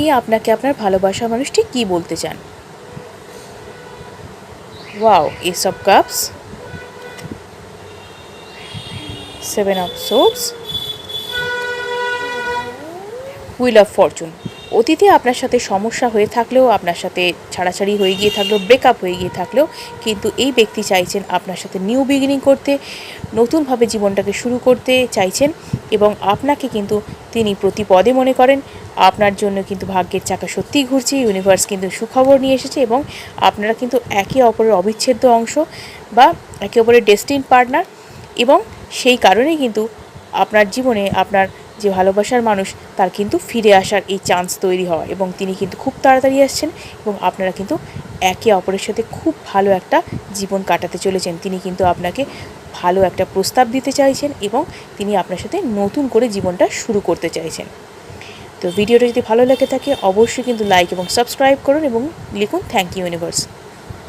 নিয়ে আপনাকে আপনার ভালোবাসা মানুষটি কি বলতে চান? Wow ace of cups seven of swords wheel of fortune অতীতে আপনার সাথে সমস্যা হয়ে থাকলেও, আপনার সাথে ছাড়াছাড়ি হয়ে গিয়ে থাকলেও ব্রেকআপ হয়ে গিয়ে থাকলেও, কিন্তু এই ব্যক্তি চাইছেন আপনার সাথে নিউ বিগিনিং করতে, নতুনভাবে জীবনটাকে শুরু করতে চাইছেন এবং আপনাকে কিন্তু তিনি প্রতি পদে মনে করেন। আপনার জন্য কিন্তু ভাগ্যের চাকা সত্যিই ঘুরছে ইউনিভার্স কিন্তু সুখবর নিয়ে এসেছে এবং আপনারা কিন্তু একে অপরের অবিচ্ছেদ্য অংশ বা একে অপরের ডেস্টিন পার্টনার এবং সেই কারণেই কিন্তু আপনার জীবনে আপনার যে ভালোবাসার মানুষ, তার কিন্তু ফিরে আসার এই চান্স তৈরি হওয়া। এবং তিনি কিন্তু খুব তাড়াতাড়ি আসছেন এবং আপনারা কিন্তু একে অপরের সাথে খুব ভালো একটা জীবন কাটাতে চলেছেন। তিনি কিন্তু আপনাকে ভালো একটা প্রস্তাব দিতে চাইছেন এবং তিনি আপনার সাথে নতুন করে জীবনটা শুরু করতে চাইছেন। তো ভিডিওটা যদি ভালো লেগে থাকে, অবশ্যই কিন্তু লাইক এবং সাবস্ক্রাইব করুন এবং লিখুন থ্যাংক ইউ ইউনিভার্স